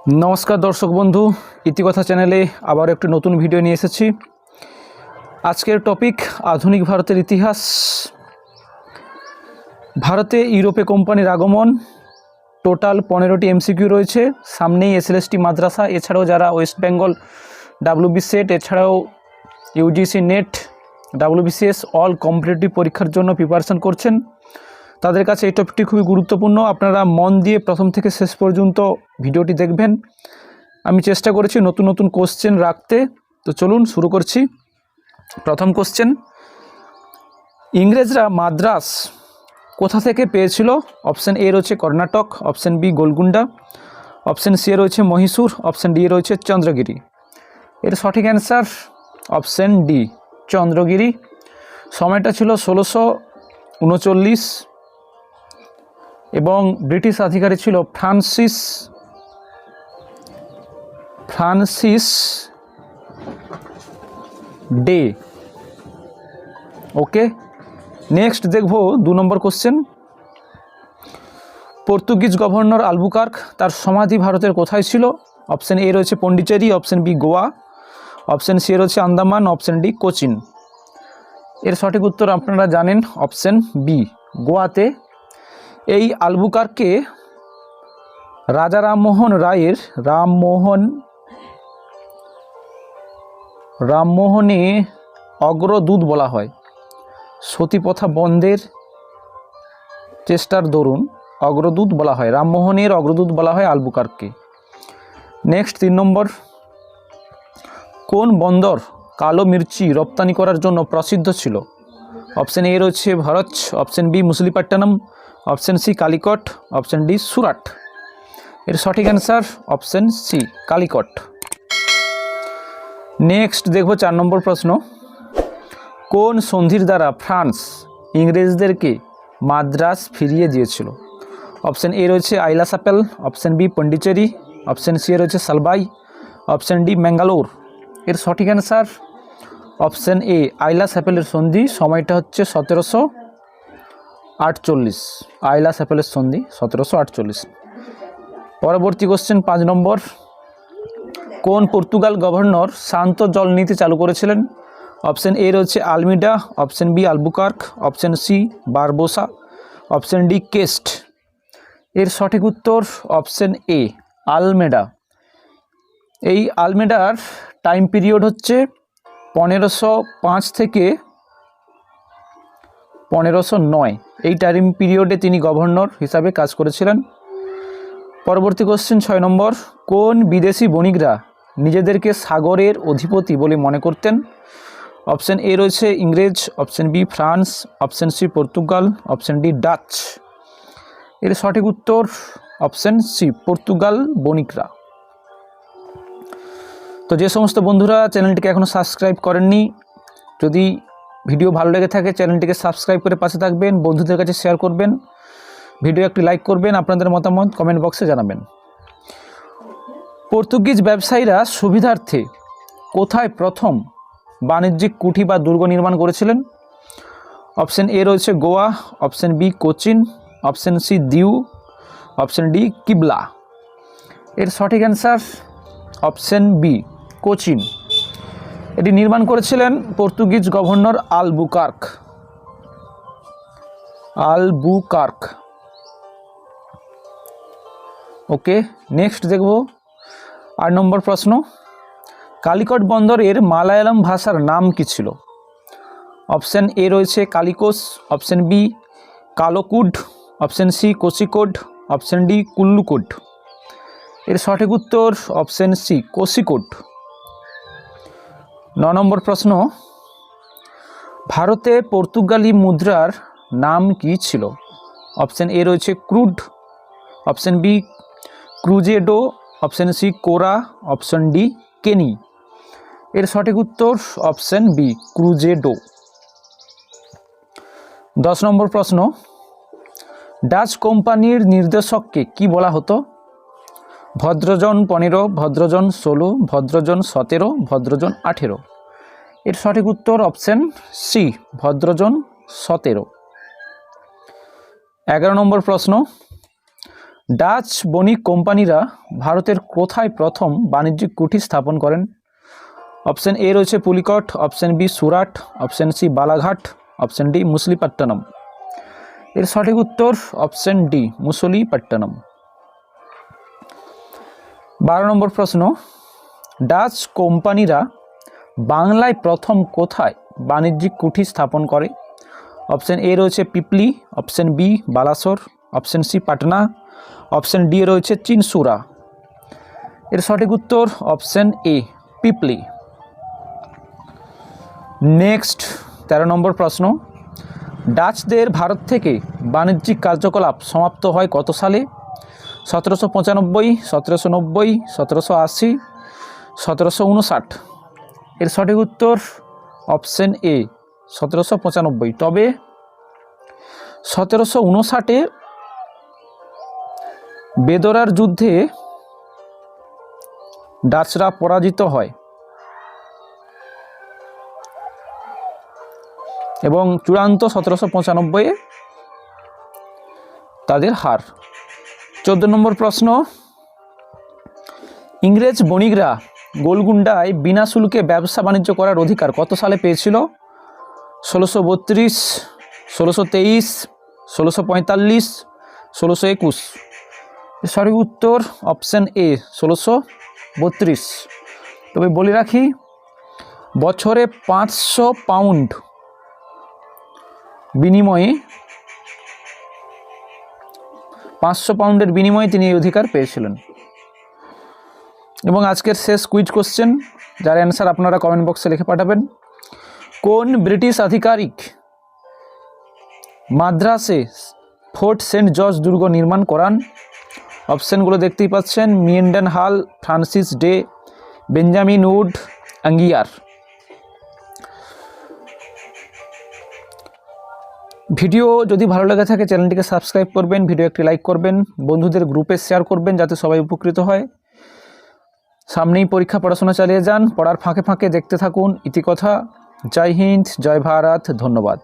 নমস্কার দর্শক বন্ধু, ইতিকথা চ্যানেলে আবার একটি নতুন ভিডিও নিয়ে এসেছি। আজকের টপিক, আধুনিক ভারতের ইতিহাস। ভারতে ইউরোপে কোম্পানির আগমন, টোটাল পনেরোটি এমসিকিউ রয়েছে। সামনেই এসএলএসটি মাদ্রাসা, এছাড়াও যারা ওয়েস্ট বেঙ্গল ডাব্লিউবি সেট এছাড়াও UGC NET WBCS all competitive পরীক্ষার জন্য প্রিপারেশন করছেন। তাদের কাছে এই টপিকটি খুবই গুরুত্বপূর্ণ। আপনারা মন দিয়ে প্রথম থেকে শেষ পর্যন্ত ভিডিওটি দেখবেন। আমি চেষ্টা করেছি নতুন নতুন কোশ্চেন রাখতে। তো চলুন শুরু করছি। প্রথম কোশ্চেন ইংরেজরা মাদ্রাস কোথা থেকে পেয়েছিল? অপশান এ রয়েছে Karnataka option B Golconda option C রয়েছে মহীশূর অপশান ডি রয়েছে চন্দ্রগিরি। এর সঠিক অ্যান্সার অপশান ডি চন্দ্রগিরি। সময়টা ছিল ষোলোশো উনচল্লিশ। এবং ব্রিটিশ আধিকারী ছিল Francis Francis Day. Okay, next দেখব দু নম্বর কোশ্চেন পর্তুগিজ গভর্নর আলবুকার্ক তার সমাধি ভারতের কোথায় ছিল? অপশান এ রয়েছে Pondicherry, option B Goa, option C রয়েছে আন্দামান, অপশান ডি কোচিন। এর সঠিক উত্তর আপনারা জানেন অপশান বি, গোয়াতে। এই আলবুকারকে রাজা রামমোহন রায়ের রামমোহন, রামমোহনে অগ্রদূত বলা হয়। সতীপথা বন্ধের চেষ্টার দরুন অগ্রদূত বলা হয়। রামমোহনের অগ্রদূত বলা হয় আলবুকারকে। নেক্সট তিন নম্বর, কোন বন্দর কালো মির্চি রপ্তানি করার জন্য প্রসিদ্ধ ছিল? অপশান এ রয়েছে Bharat, option B Machilipatnam option C Calicut, option D Surat. এর সঠিক answer option C Calicut. Next দেখব চার নম্বর প্রশ্ন। কোন সন্ধির দ্বারা ফ্রান্স ইংরেজদেরকে মাদ্রাস ফিরিয়ে দিয়েছিল? অপশান এ রয়েছে আইলা Chapelle, option B Pondicherry, option C রয়েছে সালবাই, অপশান ডি ম্যাঙ্গালোর। এর সঠিক অ্যান্সার অপশান এ আইলা স্যাপেলের সন্ধি, সময়টা হচ্ছে সতেরোশো আটচল্লিশ। আইলা স্যাপেলের সন্ধি, সতেরোশো আটচল্লিশ। পরবর্তী কোশ্চেন পাঁচ নম্বর। কোন পর্তুগাল গভর্নর শান্ত জল নীতি চালু করেছিলেন? অপশান এ রয়েছে Almeida option B Albuquerque option C Barbosa option D কেস্ট। এর সঠিক উত্তর অপশান এ আলমেডা। এই আলমেডার টাইম পিরিয়ড হচ্ছে পনেরোশো পাঁচ থেকে পনেরোশো নয়। এই টাইম পিরিয়ডে তিনি গভর্নর হিসাবে কাজ করেছিলেন। পরবর্তী কোশ্চেন ছয় নম্বর, কোন বিদেশি বণিকরা নিজেদেরকে সাগরের অধিপতি বলে মনে করতেন? অপশান এ রয়েছে ইংরেজ option B France option C Portugal option D Dutch. এর সঠিক উত্তর অপশান সি পর্তুগাল বণিকরা। তো যে সমস্ত বন্ধুরা চ্যানেলটিকে এখনও সাবস্ক্রাইব করেননি, যদি ভিডিও ভালো লেগে থাকে, চ্যানেলটিকে সাবস্ক্রাইব করে পাশে থাকবেন, বন্ধুদের কাছে শেয়ার করবেন। ভিডিও একটি লাইক করবেন, আপনাদের মতামত কমেন্ট বক্সে জানাবেন। পর্তুগিজ ব্যবসায়ীরা সুবিধার্থে কোথায় প্রথম বাণিজ্যিক কুঠি বা দুর্গ নির্মাণ করেছিলেন? অপশান এ রয়েছে Goa option B Cochin option C Diu option D কিবলা। এর সঠিক অ্যান্সার অপশান বি কোচিন। এটি নির্মাণ করেছিলেন Portuguese governor Albuquerque. Albuquerque. Okay, next দেখব। আট নম্বর প্রশ্ন। কালিকট বন্দরের মালায়ালাম ভাষার নাম কি ছিল? অপশান এ রয়েছে কালিকোস, option B কালোকুড, option C Kozhikode, option D কুল্লুকুড। এর সঠিক উত্তর অপশান সি কোসিকোড। ন নম্বর প্রশ্ন, ভারতে পর্তুগালি মুদ্রার নাম কি ছিল? অপশান এ রয়েছে ক্রুড, অপশান বি ক্রুজেডো, অপশান সি কোরা, অপশান ডি কেনি। এর সঠিক উত্তর অপশান বি ক্রুজেডো। দশ নম্বর প্রশ্ন, ডাচ কোম্পানির নির্দেশককে কি বলা হতো? ভদ্রজন পনেরো, ভদ্রজন ষোলো, ভদ্রজন সতেরো, ভদ্রজন আঠেরো। এর সঠিক উত্তর অপশান সি, ভদ্রজন সতেরো। এগারো নম্বর প্রশ্ন। ডাচ বণিক কোম্পানিরা ভারতের কোথায় প্রথম বাণিজ্যিক কুঠি স্থাপন করেন? অপশান এ রয়েছে Pulicat, option B Surat, option C Balaghat, option D Masulipatnam. এর সঠিক উত্তর অপশন ডি মুসলিপট্টনম। বারো নম্বর প্রশ্ন, ডাচ কোম্পানিরা বাংলায় প্রথম কোথায় বাণিজ্যিক কুঠি স্থাপন করে? অপশন এ রয়েছে Pipli, option B Balasore, option C Patna, option D রয়েছে চিনসুরা। এর সঠিক উত্তর অপশন এ, পিপলি। নেক্সট, তেরো নম্বর প্রশ্ন, ডাচদের ভারত থেকে বাণিজ্যিক কার্যকলাপ সমাপ্ত হয় কত সালে? সতেরোশো পঁচানব্বই, সতেরোশো নব্বই, সতেরোশো আশি, সতেরোশো উনষাট। এর সঠিক উত্তর অপশন এ, সতেরোশো পঁচানব্বই। তবে সতেরোশো উনষাটে বেদরার যুদ্ধে ডাচরা পরাজিত হয় এবং চূড়ান্ত সতেরোশো পঁচানব্বইয়ে তাদের হার। চোদ্দ নম্বর প্রশ্ন। ইংরেজ বণিকরা গোলগুন্ডায় বিনা শুল্কে ব্যবসা বাণিজ্য করার অধিকার কত সালে পেয়েছিল? ষোলোশো বত্রিশ, ষোলোশো তেইশ, ষোলোশো পঁয়তাল্লিশ, ষোলোশো একুশ। সঠিক উত্তর অপশান এ, ষোলোশো বত্রিশ। তবে বলে রাখি, বছরে পাঁচশো পাউন্ড বিনিময়ে পাঁচশো পাউন্ডের বিনিময়ে তিনি এই অধিকার পেয়েছিলেন। এবং আজকের শেষ কুইজ কোশ্চেন যার অ্যান্সার আপনারা কমেন্ট বক্সে লিখে পাঠাবেন। কোন ব্রিটিশ আধিকারিক মাদ্রাসে ফোর্ট সেন্ট জর্জ দুর্গ নির্মাণ করান? অপশানগুলো দেখতেই পাচ্ছেন Mildenhall Francis Day, Benjamin Wood Aungier video যদি ভালো লেগে থাকে, চ্যানেলটিকে সাবস্ক্রাইব করবেন, ভিডিও একটি লাইক করবেন, বন্ধুদের গ্রুপে শেয়ার করবেন যাতে সবাই উপকৃত হয়। সামনেই পরীক্ষা, পড়াশোনা চালিয়ে যান, পড়ার ফাঁকে ফাঁকে দেখতে থাকুন ইতিকথা জয় হিন্দ, জয় ভারত, ধন্যবাদ।